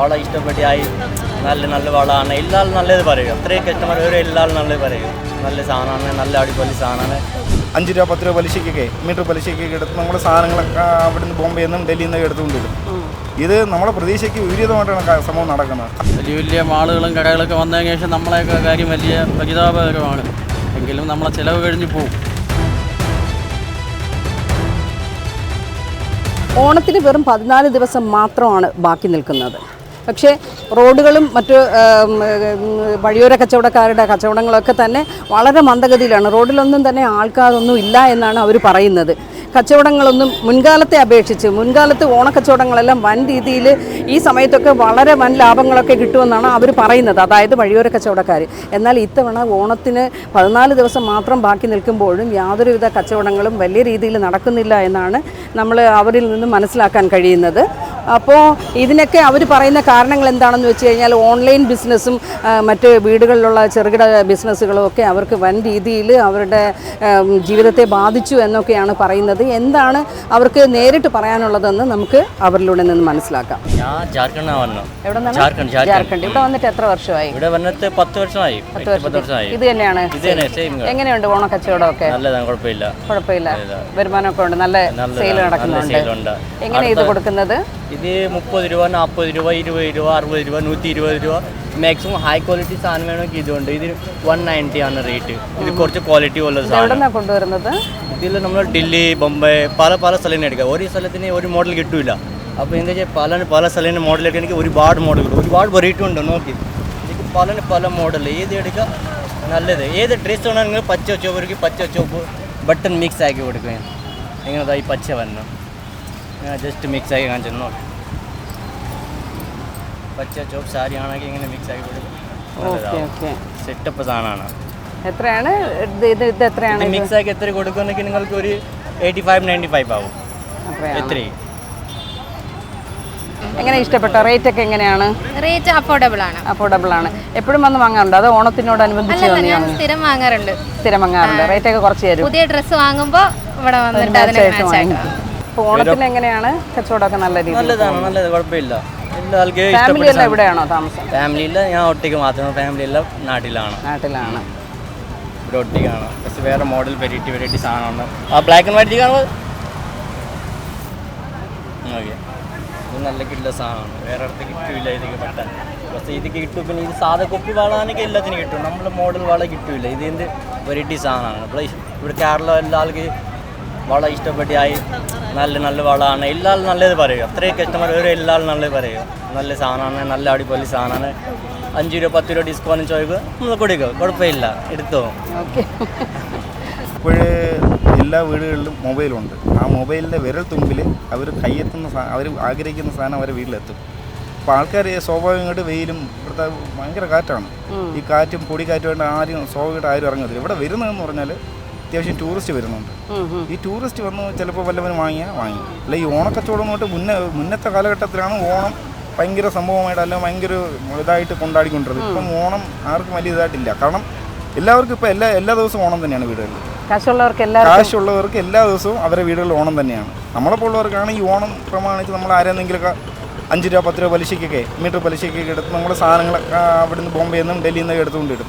വള ഇഷ്ടപ്പെട്ടായി നല്ല നല്ല വളമാണ് എല്ലാവരും നല്ലത് പറയും. അത്രയും കസ്റ്റമർ ഒരു എല്ലാവരും നല്ലത് പറയും. നല്ല സാധനമാണ്. നല്ല അടിപൊളി സാധനമാണ്. അഞ്ച് രൂപ പത്ത് രൂപ പലിശയ്ക്കൊക്കെ മീറ്റർ പലിശയ്ക്കൊക്കെ എടുത്ത് നമ്മുടെ സാധനങ്ങളൊക്കെ അവിടെ നിന്ന് ബോംബെയിൽ നിന്നും ഡൽഹിയിൽ നിന്നൊക്കെ എടുത്തുകൊണ്ടിരും ഇത് നമ്മുടെ പ്രതീക്ഷയ്ക്ക് വിപരീതമായിട്ടാണ് സംഭവം നടക്കുന്നത്. വലിയ വലിയ മാളുകളും കടകളൊക്കെ വന്നതിന് ശേഷം നമ്മളെയൊക്കെ കാര്യം വലിയ പരിതാപകരമാണ്. എങ്കിലും നമ്മളെ ചിലവ് കഴിഞ്ഞ് പോകും ഓണത്തിന് വെറും പതിനാല് ദിവസം മാത്രമാണ് ബാക്കി നിൽക്കുന്നത്. പക്ഷേ റോഡുകളും മറ്റ് വഴിയോര കച്ചവടക്കാരുടെ കച്ചവടങ്ങളൊക്കെ തന്നെ വളരെ മന്ദഗതിയിലാണ്. റോഡിലൊന്നും തന്നെ ആൾക്കാരൊന്നും ഇല്ല എന്നാണ് അവർ പറയുന്നത്. കച്ചവടങ്ങളൊന്നും മുൻകാലത്തെ അപേക്ഷിച്ച് മുൻകാലത്ത് ഓണക്കച്ചവടങ്ങളെല്ലാം വൻ രീതിയിൽ ഈ സമയത്തൊക്കെ വളരെ വൻ ലാഭങ്ങളൊക്കെ കിട്ടുമെന്നാണ് അവർ പറയുന്നത്. അതായത് വഴിയോര കച്ചവടക്കാർ എന്നാൽ ഇത്തവണ ഓണത്തിന് പതിനാല് ദിവസം മാത്രം ബാക്കി നിൽക്കുമ്പോഴും യാതൊരുവിധ കച്ചവടങ്ങളും വലിയ രീതിയിൽ നടക്കുന്നില്ല എന്നാണ് നമ്മൾ അവരിൽ നിന്ന് മനസ്സിലാക്കാൻ കഴിയുന്നത്. അപ്പോൾ ഇതിനൊക്കെ അവർ പറയുന്ന കാരണങ്ങൾ എന്താണെന്ന് വെച്ച് കഴിഞ്ഞാൽ ഓൺലൈൻ ബിസിനസ്സും മറ്റ് വീടുകളിലുള്ള ചെറുകിട ബിസിനസ്സുകളും ഒക്കെ അവർക്ക് വൻ രീതിയിൽ അവരുടെ ജീവിതത്തെ ബാധിച്ചു എന്നൊക്കെയാണ് പറയുന്നത്. എന്താണ് അവർക്ക് നേരിട്ട് പറയാനുള്ളതെന്ന് നമുക്ക് അവരിലൂടെ നിന്ന് മനസ്സിലാക്കാം. ഞാൻ വന്നു. ജാർഖണ്ഡ് ഇവിടെ വന്നിട്ട് എത്ര വർഷമായി? ഇവിടെ വന്നിട്ട് പത്ത് വർഷമായി. പത്ത് വർഷമായി. ഇത് തന്നെയാണ്. എങ്ങനെയുണ്ട് ഓണക്കച്ചവടമൊക്കെ നല്ലതാണ് കുഴപ്പമില്ല. കുഴപ്പമില്ല. വരുമാനമൊക്കെ ഉണ്ട്. നല്ല സെയിൽ നടക്കുന്നുണ്ട്. എങ്ങനെയാണ് എങ്ങനെ ഇത് കൊടുക്കുന്നത്? ഇത് മുപ്പത് രൂപ നാൽപ്പത് രൂപ ഇരുപത് രൂപ അറുപത് രൂപ നൂറ്റി ഇരുപത് രൂപ. മാക്സിമം ഹൈ ക്വാളിറ്റി സാധനം വേണമെങ്കിൽ ഇതുണ്ട്. ഇത് വൺ നയന്റി ആണ് റേറ്റ് ഇത് കുറച്ച് ക്വാളിറ്റി ഉള്ള സാധനം. കൊണ്ടുവരുന്നത്? ഇതിൽ നമ്മൾ ഡൽഹി ബോംബെ പല പല സ്ഥലം എടുക്കുക ഒരു സ്ഥലത്തിന് ഒരു മോഡൽ കിട്ടൂല. അപ്പോൾ എന്താ വെച്ചാൽ പല പല സ്ഥലത്തിന് മോഡൽ എടുക്കുകയാണെങ്കിൽ ഒരുപാട് മോഡൽ കിട്ടും. ഒരുപാട് വെറൈറ്റി ഉണ്ട് നോക്കി. എനിക്ക് പല പല മോഡൽ ഏത് എടുക്കുക നല്ലത്. ഏത് ഡ്രസ്സ് വേണമെങ്കിൽ പച്ച ചോപ്പർക്ക് പച്ച ചോപ്പ് ബട്ടൺ മിക്സ് ആക്കി കൊടുക്കുക എങ്ങനെ ഈ പച്ച വരണം. ജസ്റ്റ് മിക്സ് ആക്കി കാണിച്ചു പച്ച ചോപ്പ് സാരി ആണെങ്കിൽ ഇങ്ങനെ മിക്സ് ആക്കി കൊടുക്കും. Okay okay. സെറ്റപ്പ് സാധനമാണ്. എത്രയാണ്? ഇത് എത്രയാണ് മിക്സ് ആക്കി എത്ര കൊടുക്കുന്നെങ്കിൽ നിങ്ങൾക്ക് ഒരു എയ്റ്റി ഫൈവ് നയന്റി ഫൈവ് ആവും എത്രയും എങ്ങനെ ഇഷ്ടപ്പെട്ട? റേറ്റ് ഒക്കെ എങ്ങനെയാണ്? റേറ്റ് അഫോർഡബിൾ ആണ്. അഫോർഡബിൾ ആണ്. എപ്പോഴും വന്ന് വാങ്ങാറുണ്ട്? അത് ഓണത്തിനോടനുബന്ധിച്ച് ഞാൻ സ്ഥിരം വാങ്ങാറുണ്ട്. സ്ഥിരം വാങ്ങാറുണ്ട്. റേറ്റ് ഒക്കെ കുറച്ച് തരും. പുതിയ ഡ്രസ്സ് വാങ്ങുമ്പോൾ ഇവിടെ വന്നിട്ട് അതിന് അപ്പോൾ ഓണത്തിന് എങ്ങനെയാണ്? കച്ചവടമൊക്കെ നല്ല രീതിയിൽ നല്ലതാണ് നല്ലത് കുഴപ്പമില്ല. എല്ലാവർക്കും ഫാമിലി ഇഷ്ടപ്പെട്ട എല്ലാം എവിടെയാണോ താമസം? ഫാമിലി ഇല്ല ഞാൻ ഒറ്റയ്ക്ക് മാത്രം ഫാമിലി എല്ലാം നാട്ടിലാണ്. നാട്ടിലാണ്. ഇവിടെ ഒറ്റയ്ക്കാണ്. പക്ഷെ വേറെ മോഡൽ വെറൈറ്റി വെറൈറ്റി സാധനമാണ്. ആ ബ്ലാക്ക് ആൻഡ് വൈറ്റ് കാണുമ്പോൾ ഓക്കെ. ഇത് നല്ല കിട്ടുന്ന സാധനമാണ്. വേറെ ഇടത്ത് കിട്ടില്ല ഇതൊക്കെ പെട്ടെന്ന്. പക്ഷേ ഇത് കിട്ടും. പിന്നെ ഇത് സാധാ കുപ്പി വളാനൊക്കെ എല്ലാത്തിനും കിട്ടും. നമ്മുടെ മോഡൽ വള കിട്ടില്ല ഇത് എന്ത് വെറൈറ്റി സാധനമാണ്. ഇവിടെ ഇവിടെ കേരളം എല്ലാ ആൾക്ക് വള ഇഷ്ടപ്പെട്ടായി നല്ല നല്ല വളമാണ് എല്ലാവരും നല്ലത് പറയും. അത്രയും കസ്റ്റമർ വരും എല്ലാവരും നല്ലത് പറയും. നല്ല സാധനമാണ് നല്ല അടിപൊളി സാധനമാണ്. അഞ്ച് രൂപ പത്ത് രൂപ ഡിസ്കൗണ്ട് ചോദിക്കുക നമ്മൾ കൊടുക്കുക കുഴപ്പമില്ല. എടുത്തോ? ഓക്കെ. ഇപ്പോഴേ എല്ലാ വീടുകളിലും മൊബൈലുണ്ട്. ആ മൊബൈലിന്റെ വിരൽ തുമ്പിൽ അവർ കയ്യെത്തുന്ന അവർ ആഗ്രഹിക്കുന്ന സാധനം അവരെ വീട്ടിലെത്തും. അപ്പോൾ ആൾക്കാർ സ്വാഭാവികമായിട്ട് വെയിലും ഇവിടുത്തെ ഭയങ്കര കാറ്റാണ്. ഈ കാറ്റും പൊടിക്കാറ്റുമായിട്ട് ആരും സ്വാഭാവികമായിട്ട് ആരും ഇറങ്ങത്തില്ല. ഇവിടെ വരുന്നതെന്ന് പറഞ്ഞാൽ അത്യാവശ്യം ടൂറിസ്റ്റ് വരുന്നുണ്ട്. ഈ ടൂറിസ്റ്റ് വന്ന് ചിലപ്പോൾ വല്ലവനും വാങ്ങിയാൽ വാങ്ങി അല്ല ഈ ഓണക്കച്ചവടം എന്ന് പറഞ്ഞിട്ട് മുന്നേ മുന്നത്തെ കാലഘട്ടത്തിലാണ് ഓണം ഭയങ്കര സംഭവമായിട്ട് അല്ല ഭയങ്കര ഇതായിട്ട് കൊണ്ടാടിക്കൊണ്ടിരുന്നത്. ഇപ്പം ഓണം ആർക്കും വലിയ ഇതായിട്ടില്ല. കാരണം എല്ലാവർക്കും ഇപ്പം എല്ലാ എല്ലാ ദിവസവും ഓണം തന്നെയാണ് വീടുകളിൽ. കാശുള്ളവർക്ക് എല്ലാ കാശുള്ളവർക്ക് എല്ലാ ദിവസവും അവരുടെ വീടുകളിൽ ഓണം തന്നെയാണ്. നമ്മളെപ്പോലുള്ളവർക്കാണ് ഈ ഓണം പ്രമാണിച്ച് നമ്മൾ ആരെന്തെങ്കിലുമൊക്കെ അഞ്ച് രൂപ പത്ത് രൂപ പലിശയ്ക്കൊക്കെ മീറ്റർ പലിശയ്ക്കൊക്കെ എടുത്ത് നമ്മുടെ സാധനങ്ങളൊക്കെ അവിടെ നിന്ന് ബോംബെയിൽ നിന്നും ഡൽഹിയിൽ നിന്നൊക്കെ എടുത്തുകൊണ്ടിടും.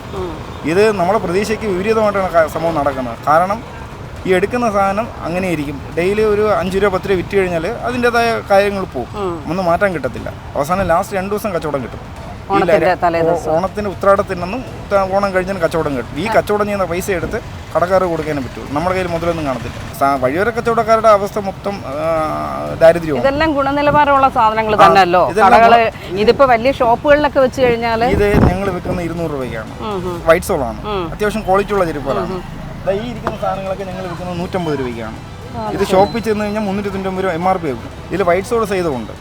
ഇത് നമ്മുടെ പ്രതീക്ഷയ്ക്ക് വിപരീതമായിട്ടാണ് സംഭവം നടക്കുന്നത്. കാരണം ഈ എടുക്കുന്ന സാധനം അങ്ങനെ അങ്ങനെയായിരിക്കും ഡെയിലി ഒരു അഞ്ച് രൂപ പത്ത് രൂപ വിറ്റ് കഴിഞ്ഞാൽ അതിന്റെതായ കാര്യങ്ങൾ പോകും ഒന്നും മാറ്റാൻ കിട്ടത്തില്ല. അവസാനം ലാസ്റ്റ് രണ്ട് ദിവസം കച്ചവടം കിട്ടും. ഓണത്തിന് ഉത്രാടത്തിനൊന്നും ഓണം കഴിഞ്ഞാൽ കച്ചവടം കിട്ടും. ഈ കച്ചവടം ചെയ്യുന്ന പൈസ എടുത്ത് കടക്കാർ കൊടുക്കാനേ പറ്റുള്ളൂ നമ്മുടെ കയ്യിൽ മുതലൊന്നും കാണത്തില്ല. വഴിയോര കച്ചവടക്കാരുടെ അവസ്ഥ മൊത്തം ദാരിദ്ര്യവും ഇതെല്ലാം ഗുണനിലവാരമുള്ള സാധനങ്ങൾ തന്നെയല്ലോ. ഇതിപ്പോ വലിയ ഷോപ്പുകളിലൊക്കെ വെച്ച് കഴിഞ്ഞാൽ ഇത് ഞങ്ങൾ വിൽക്കുന്ന ഇരുന്നൂറ് രൂപയ്ക്കാണ്. വൈറ്റ് സോളാണ് അത്യാവശ്യം ക്വാളിറ്റി ഉള്ള ചെരുപ്പുകളാണ് ദാ ഈ ഇരിക്കുന്ന സാധനങ്ങളൊക്കെ ഞങ്ങൾ വിൽക്കുന്നത് നൂറ്റമ്പത് രൂപയ്ക്കാണ്. ഇത് ഷോപ്പിൽ ചെന്ന് കഴിഞ്ഞാൽ മുന്നൂറ്റി തൊണ്ണൂറ്റമ്പത് രൂപ എം ആർ പി ആകും ഇതിൽ വൈറ്റ് സോൾ സൈതുണ്ട്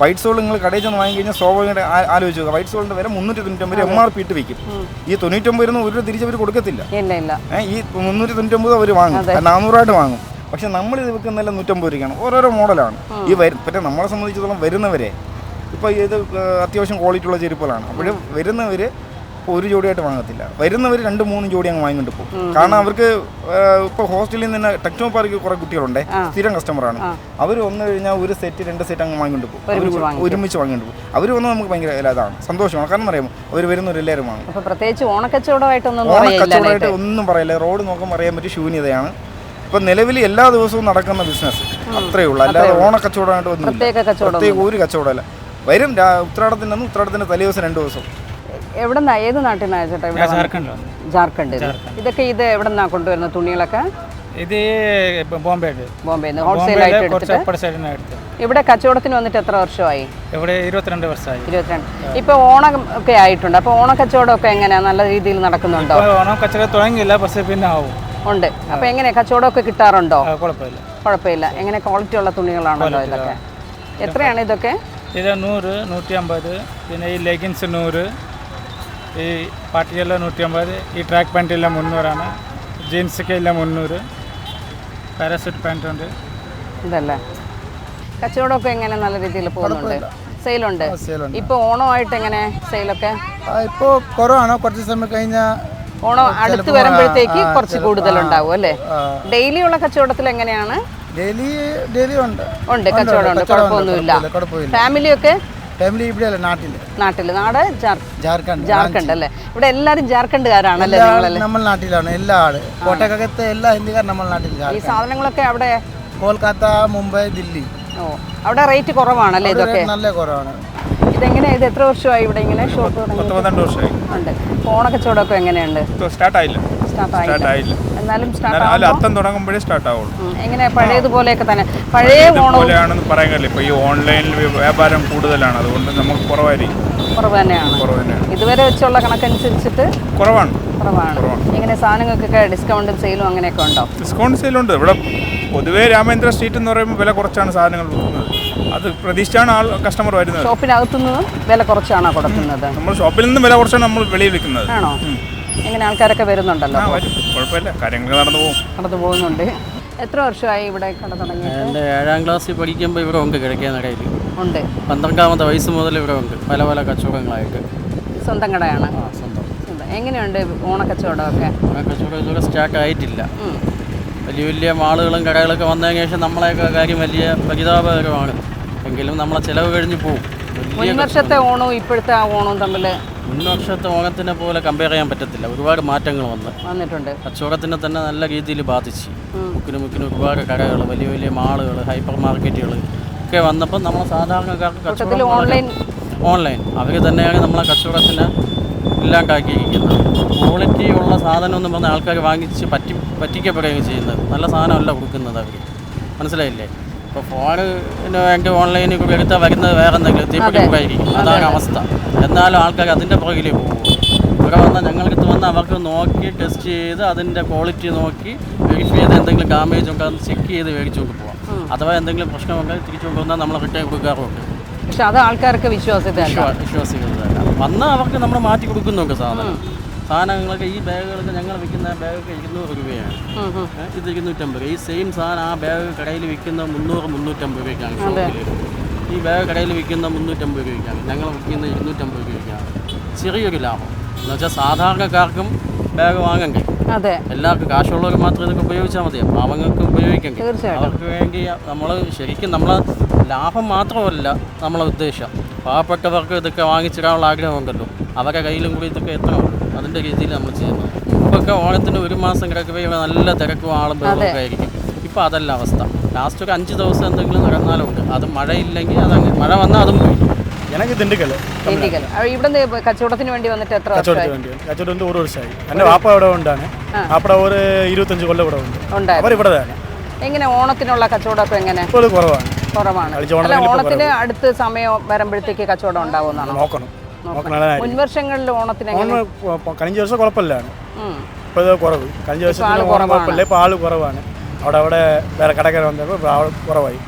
വൈറ്റ് സോൾ നിങ്ങൾ കടയിൽ ചെന്ന് വാങ്ങി കഴിഞ്ഞാൽ സ്വാഭാവികമായിട്ട് ആലോചിച്ചു വൈറ്റ് സോളിന്റെ വില മുന്നൂറ്റി തൊണ്ണൂറ്റമ്പത് എം ആർ പി ഇട്ട് വിൽക്കും. ഈ തൊണ്ണൂറ്റമ്പത് ഒരു രൂപ തിരിച്ച് അവർ കൊടുക്കത്തില്ല. ഈ മുന്നൂറ്റി തൊണ്ണൂറ്റമ്പത് അവർ വാങ്ങും നാനൂറായിട്ട് വാങ്ങും. പക്ഷെ നമ്മൾ ഇത് വിൽക്കുന്നതല്ല നൂറ്റമ്പത് രൂപയ്ക്കാണ്. ഓരോരോ മോഡലാണ്. ഈ വരും പിന്നെ നമ്മളെ സംബന്ധിച്ചിടത്തോളം വരുന്നവരെ ഇപ്പോൾ ഇത് അത്യാവശ്യം ക്വാളിറ്റി ഉള്ള ചെരുപ്പുകളാണ്. അപ്പോൾ വരുന്നവർ ഇപ്പോൾ ഒരു ജോഡിയായിട്ട് വാങ്ങത്തില്ല. വരുന്നവർ രണ്ട് മൂന്ന് ജോഡി അങ്ങ് വാങ്ങിക്കൊണ്ട് പോകും. കാരണം അവർക്ക് ഇപ്പൊ ഹോസ്റ്റലിൽ നിന്ന് ടെക്നോ പാർക്ക് കുറെ കുട്ടികളുണ്ട് സ്ഥിരം കസ്റ്റമറാണ്. അവർ വന്നു കഴിഞ്ഞാൽ ഒരു സെറ്റ് രണ്ട് സെറ്റ് അങ്ങ് വാങ്ങിക്കൊണ്ട് പോകും. ഒരുമിച്ച് വാങ്ങിക്കും. വാങ്ങിക്കൊണ്ട് പോകും. അവർ വന്ന് നമുക്ക് ഭയങ്കര ഇതാണ് സന്തോഷമാണ് കാരണം അറിയാമോ? അവർ വരുന്നവരെല്ലാവരും വാങ്ങും. പ്രത്യേകിച്ച് ഓണക്കച്ചവടമായിട്ടൊന്നും ഓണക്കച്ചവടമായിട്ട് ഒന്നും പറയില്ല റോഡ് നോക്കുമ്പോൾ അറിയാൻ പറ്റിയ ശൂന്യതയാണ്. ഇപ്പൊ നിലവിൽ എല്ലാ ദിവസവും നടക്കുന്ന ബിസിനസ് അത്രേ ഉള്ളൂ. അല്ലാതെ ഓണക്കച്ചവടമായിട്ട് ഒന്നും പ്രത്യേക ഒരു കച്ചവടമല്ല. വരും ഉത്രാടത്തിന്റെ അന്ന് ഉത്രാടത്തിന്റെ തലേ ദിവസം രണ്ട് ദിവസം. എവിടെ നിന്നാ? ഏത് നാട്ടിൽ നിന്നാ ചേട്ടാ ഇവിടെ ജാർഖണ്ഡിലാണ് ജാർഖണ്ഡ്. ഇതൊക്കെ ഇത് എവിടെ നിന്നാ കൊണ്ടുവരുന്ന തുണികളൊക്കെ? ഇത് ബോംബെ ബോംബെ ഇവിടെ കച്ചവടത്തിന് വന്നിട്ട് എത്ര വർഷമായി? ഇവിടെ ഇരുപത്തിരണ്ട് വർഷമായി. ഇരുപത്തിരണ്ട്. ഇപ്പൊ ഓണം ഒക്കെ ആയിട്ടുണ്ട്. അപ്പൊ ഓണ കച്ചവടം ഒക്കെ എങ്ങനെയാ? നല്ല രീതിയിൽ നടക്കുന്നുണ്ടോ? ഓണം കച്ചവടം തുടങ്ങിയില്ല പക്ഷേ പിന്നെ ആവും. ഉണ്ട്. അപ്പൊ എങ്ങനെ കച്ചവടം ഒക്കെ കിട്ടാറുണ്ടോ കുഴപ്പമില്ല. കുഴപ്പമില്ല. എങ്ങനെ ക്വാളിറ്റി ഉള്ള തുണികളാണല്ലോ ഇതൊക്കെ? എത്രയാണ് ഇതൊക്കെ? ഇത് നൂറ് നൂറ്റി അമ്പത് പിന്നെ ഈ ലെഗിൻസ് നൂറ് ഈ പാർട്ടിയെല്ലാം നൂറ്റി അമ്പത് ഈ ട്രാക്ക് പാന്റെല്ലാം മുന്നൂറാണ്. ജീൻസൊക്കെ എല്ലാം മുന്നൂറ്. പാരാസൂട്ട് പാന്റ് ഉണ്ട്. ഇതല്ലേ കച്ചവടമൊക്കെ എങ്ങനെ നല്ല രീതിയിൽ പോകുന്നുണ്ട്? സെയിലുണ്ട്? ഇപ്പൊ ഓണമായിട്ട് എങ്ങനെ സെയിലൊക്കെ? ഇപ്പോ കുറവാണ്. കുറച്ച് സമയം കഴിഞ്ഞാൽ ഓണം അടുത്ത് വരുമ്പോഴത്തേക്ക് കുറച്ച് കൂടുതൽ ഉണ്ടാവും അല്ലേ? ഡെയിലി ഉള്ള കച്ചവടത്തിൽ എങ്ങനെയാണ്? ഡെയിലി ഡെയിലി ഉണ്ട്. ഉണ്ട് കച്ചവടം ഉണ്ട്. കുഴപ്പമൊന്നുമില്ല. ഫാമിലിയൊക്കെ ഫാമിലി ഇവിടെയല്ല? നാട്ടിൽ നാട്ടിൽ നാട് ജാർഖണ്ഡ് ജാർഖണ്ഡ് അല്ലേ? ഇവിടെ എല്ലാരും ജാർഖണ്ഡുകാരാണല്ലേ നമ്മൾ നാട്ടിലാണ് എല്ലാ ആൾ കോട്ടക്കകത്തെ എല്ലാ ഹിന്ദിക്കാർ നമ്മൾ നാട്ടിൽ ഈ സാധനങ്ങളൊക്കെ അവിടെ? കൊൽക്കത്ത മുംബൈ ദില്ലി. ഓ അവിടെ റേറ്റ് കുറവാണല്ലേ ഇതൊക്കെ? നല്ല കുറവാണ്. ഇതെങ്ങനെ ഇത് എത്ര വർഷമായി ഇവിടെ ഇങ്ങനെ ഷോപ്പ് തുടങ്ങി പന്ത്രണ്ട് വർഷമായി. ഉണ്ട്. ഇപ്പൊ ഓണക്കച്ചവടമൊക്കെ എങ്ങനെയുണ്ട്? സ്റ്റാർട്ട് ആയില്ല സ്റ്റാർട്ട് ആയില്ല എന്നാലും അല്ല അത്തം തുടങ്ങുമ്പോഴേ സ്റ്റാർട്ട് ആവുള്ളൂ. എങ്ങനെ പഴയതുപോലെയൊക്കെ തന്നെ. പഴയ പോലെയാണെന്ന് പറയാൻ കഴിയില്ല ഇപ്പോൾ ഈ ഓൺലൈനിൽ വ്യാപാരം കൂടുതലാണ്. അതുകൊണ്ട് നമുക്ക് കുറവായിരിക്കും. കുറവ് കുറവ് തന്നെയാണ്. ഇതുവരെ വെച്ചുള്ള കണക്കനുസരിച്ചിട്ട് കുറവാണ്. കുറവാണ്. ഇങ്ങനെ സാധനങ്ങൾക്കൊക്കെ ഡിസ്കൗണ്ടും സെയിലും അങ്ങനെയൊക്കെ ഉണ്ടോ? ഡിസ്കൗണ്ട് സെയിലുണ്ട് ഇവിടെ പൊതുവേ രാമേന്ദ്ര സ്ട്രീറ്റ് എന്ന് പറയുമ്പോൾ വില കുറച്ചാണ് സാധനങ്ങൾ കൊടുക്കുന്നത് അത് പ്രതീക്ഷിച്ചാണ് ആൾ കസ്റ്റമർ വരുന്നത്. ഷോപ്പിനകത്തുനിന്ന് വില കുറച്ചാണോ കൊടുക്കുന്നത്? നമ്മൾ ഷോപ്പിൽ നിന്ന് വില കുറച്ചാണ് നമ്മൾ വെളിയിൽ വിൽക്കുന്നത്. ആണോ? എങ്ങനെ ആൾക്കാരൊക്കെ വരുന്നുണ്ടല്ലോ. കുഴപ്പമില്ല. കാര്യങ്ങൾ നടന്നു പോകും. നടന്നു പോകുന്നുണ്ട്. എത്ര വർഷമായി ഇവിടെ കട തുടങ്ങി എന്റെ ഏഴാം ക്ലാസ്സിൽ പഠിക്കുമ്പോൾ ഇവിടെ ഉണ്ട് കിഴക്കേനടയിൽ ഉണ്ട്. പന്ത്രണ്ടാമത്തെ വയസ്സ് മുതൽ ഇവിടെ ഉണ്ട്. പല പല കച്ചവടങ്ങളായിട്ട്. സ്വന്തം കടയാണ്. ആ സ്വന്തം. സ്വന്തം. എങ്ങനെയുണ്ട് ഓണക്കച്ചവടമൊക്കെ? ഓണക്കച്ചവടം കച്ചവടം ഇതുവരെ സ്റ്റാർട്ട് ആയിട്ടില്ല. വലിയ വലിയ മാളുകളും കടകളൊക്കെ വന്നതിന് ശേഷം നമ്മളെയൊക്കെ കാര്യം വലിയ പരിതാപകരമാണ്. എങ്കിലും നമ്മളെ ചിലവ് കഴിഞ്ഞ് പോകും വലിയ മുൻ ഓണവും ഇപ്പോഴത്തെ ആ ഓണവും തമ്മിൽ മുൻവർഷത്തെ ഓണത്തിനെ പോലെ കമ്പയർ ചെയ്യാൻ പറ്റത്തില്ല. ഒരുപാട് മാറ്റങ്ങൾ വന്ന്. വന്നിട്ടുണ്ട്. കച്ചവടത്തിനെ തന്നെ നല്ല രീതിയിൽ ബാധിച്ചു. മുക്കിന് മുക്കിന് ഒരുപാട് കടകൾ വലിയ വലിയ മാളുകൾ ഹൈപ്പർ മാർക്കറ്റുകൾ ഒക്കെ വന്നപ്പോൾ നമ്മൾ സാധാരണക്കാർക്ക് കച്ചവടത്തിൽ കച്ചവടം ഓൺലൈൻ ഓൺലൈൻ അവർ തന്നെയാണ് നമ്മളെ കച്ചവടത്തിന് ഇല്ലാണ്ടാക്കിയിരിക്കുന്നത്. ക്വാളിറ്റി ഉള്ള സാധനം എന്ന് പറഞ്ഞാൽ ആൾക്കാർ വാങ്ങിച്ച് പറ്റി പറ്റിക്കപ്പെടുകയും ചെയ്യുന്നത്. നല്ല സാധനമല്ല കൊടുക്കുന്നത് അവർ മനസ്സിലായില്ലേ? ഇപ്പോൾ ഫോണ് വേണ്ടി ഓൺലൈനിൽ കൂടി എടുത്താൽ വരുന്നത് വേറെ എന്തെങ്കിലും തീപ്പിടിപ്പായിരിക്കും അതാണ് അവസ്ഥ. എന്നാലും ആൾക്കാർ അതിന്റെ പുറകിലേ പോകും. ഇവിടെ വന്നാൽ ഞങ്ങൾക്ക് വന്ന് അവർക്ക് നോക്കി ടെസ്റ്റ് ചെയ്ത് അതിന്റെ ക്വാളിറ്റി നോക്കി വെരിഫൈ ചെയ്ത് എന്തെങ്കിലും ഡാമേജ് ഉണ്ടോ എന്ന് ചെക്ക് ചെയ്ത് മേടിച്ചു കൊണ്ട് പോകാം അഥവാ എന്തെങ്കിലും പ്രശ്നമുണ്ടെങ്കിൽ തിരിച്ചു കൊണ്ടുവന്നാൽ നമ്മൾ റിട്ടേൺ കൊടുക്കാറുണ്ട്. പക്ഷെ അത് ആൾക്കാർക്ക് വിശ്വാസത്തിലല്ല വിശ്വാ- വിശ്വാസികളല്ല വന്നാൽ അവർക്ക് നമ്മൾ മാറ്റി കൊടുക്കുന്നുണ്ട് സാധനം. സാധനങ്ങളൊക്കെ ഈ ബാഗുകളൊക്കെ ഞങ്ങൾ വിൽക്കുന്ന ബാഗൊക്കെ ഇരുന്നൂറ് രൂപയാണ്. ഇത് ഇരുന്നൂറ്റമ്പത് ഈ സെയിം സാധനം ആ ബാഗ് കടയിൽ വിൽക്കുന്ന മുന്നൂറ് മുന്നൂറ്റമ്പത് രൂപയ്ക്കാണ് ഷോപ്പിൽ ഈ ബാഗ് കടയിൽ വിൽക്കുന്ന മുന്നൂറ്റമ്പത് രൂപയ്ക്കാണ്. ഞങ്ങൾ വിൽക്കുന്ന ഇരുന്നൂറ്റമ്പത് രൂപയ്ക്കാണ്. ചെറിയൊരു ലാഭം. എന്ന് വെച്ചാൽ സാധാരണക്കാർക്കും ബാഗ് വാങ്ങണ്ടേ അതെ. എല്ലാവർക്കും കാശുള്ളവർ മാത്രം ഇതൊക്കെ ഉപയോഗിച്ചാൽ മതി. പാവങ്ങൾക്ക് ഉപയോഗിക്കണ്ടേ. അവർക്ക് വേണ്ടി നമ്മൾ ശരിക്കും നമ്മൾ ലാഭം മാത്രമല്ല നമ്മളെ ഉദ്ദേശം. പാവപ്പെട്ടവർക്ക് ഇതൊക്കെ വാങ്ങിച്ചിടാനുള്ള ആഗ്രഹമുണ്ടല്ലോ. അവരുടെ കയ്യിലും കൂടി ഇതൊക്കെ എത്തണം അതിൻ്റെ രീതിയിൽ നമ്മൾ ചെയ്യുന്നത് ഇപ്പൊക്കെ ഓണത്തിന് ഒരു മാസം കിടക്കവേ ഇവിടെ നല്ല തിരക്കും ആളും ബഹളമൊക്കെ ആയിരിക്കും ഇപ്പം അതല്ല അവസ്ഥ ലാസ്റ്റ് ഒരു അഞ്ച് ദിവസം എന്തെങ്കിലും നടന്നാലുണ്ട് അത് മഴയില്ലെങ്കിൽ അതങ്ങ് മഴ വന്നാൽ അതും പോയി எனக்கு திண்டுக்கல் ഇന്ത്യക്കൽ ഇവിടെ കച്ചവടത്തിന് വേണ്ടി വന്നിട്ട് എത്ര വർഷമായി கச்சோடத்து வேண்டி கச்சோடு வந்து ஒரு வருஷம் ஆகி அண்ணன் வாப்பா விட உண்டானு அப்பட ஒரு இருபத்தஞ்சு கொல்ல கூட உண்டு ഉണ്ടായിരുന്നു அவர் ഇവിടെ തന്നെ എങ്ങനെ ഓണത്തിനുള്ള കച്ചവടമൊക്കെ എങ്ങനെ ഇപ്പോൾ കുറവാണ് കുറവാണ് കളിച്ച ഓണം അല്ല കഴിഞ്ഞിപ്പോ ഓണത്തിന് അടുത്ത് സമയം വരുമ്പോഴത്തേക്ക് കച്ചവടം ഉണ്ടാവുന്നതാണോ നോക്കണം നോക്കണം അതാണ് മുൻവർഷങ്ങളിൽ ഓണത്തിന് ഓണം കഴിഞ്ഞ വർഷം കുഴപ്പമില്ലാണ്. ഇപ്പോൾ ഇത് കുറവ്. കഴിഞ്ഞ വർഷത്തിൽ ഓണം കുഴപ്പമില്ല ഇപ്പോൾ ആൾ കുറവാണ്. അവിടെ അവിടെ വേറെ കടക്കാർ വന്നപ്പോൾ കുറവായി.